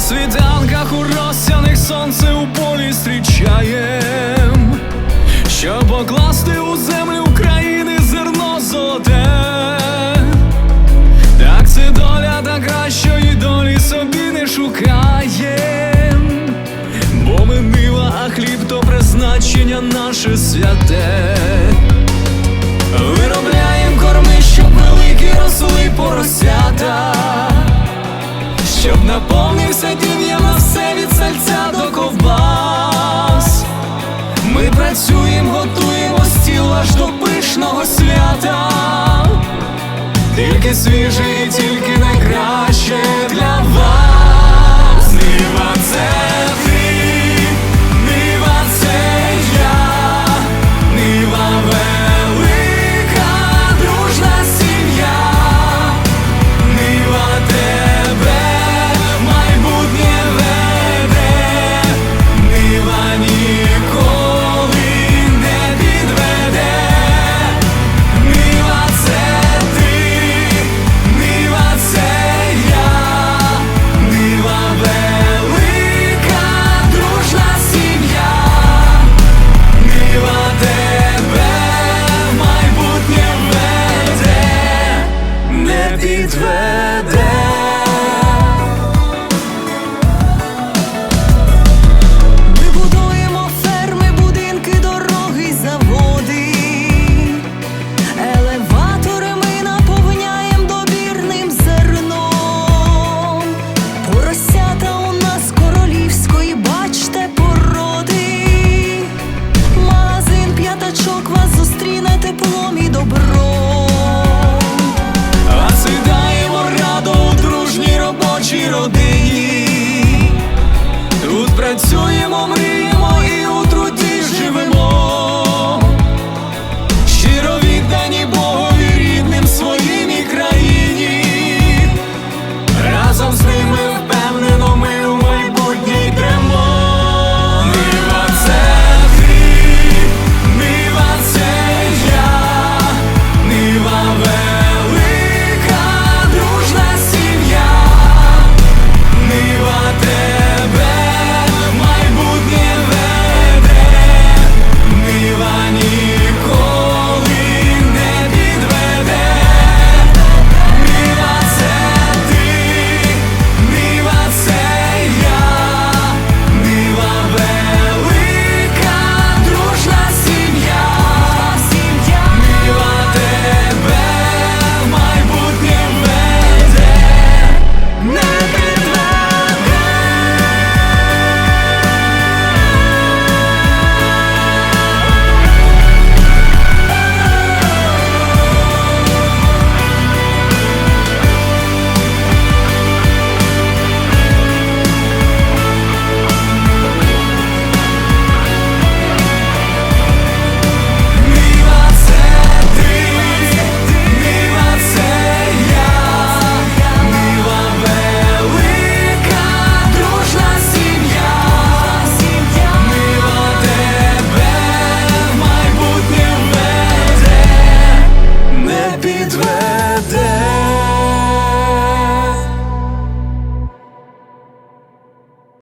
світанках у розсяних сонце у полі зустрічаєм. Щоб покласти у землю України зерно золоте, так це доля та кращої долі собі не шукаєм, бо ми нива, а хліб то призначення наше святе. тільки свіже, і тільки найкраще. niet weg. родині, тут працюємо ми. Chapitre 20.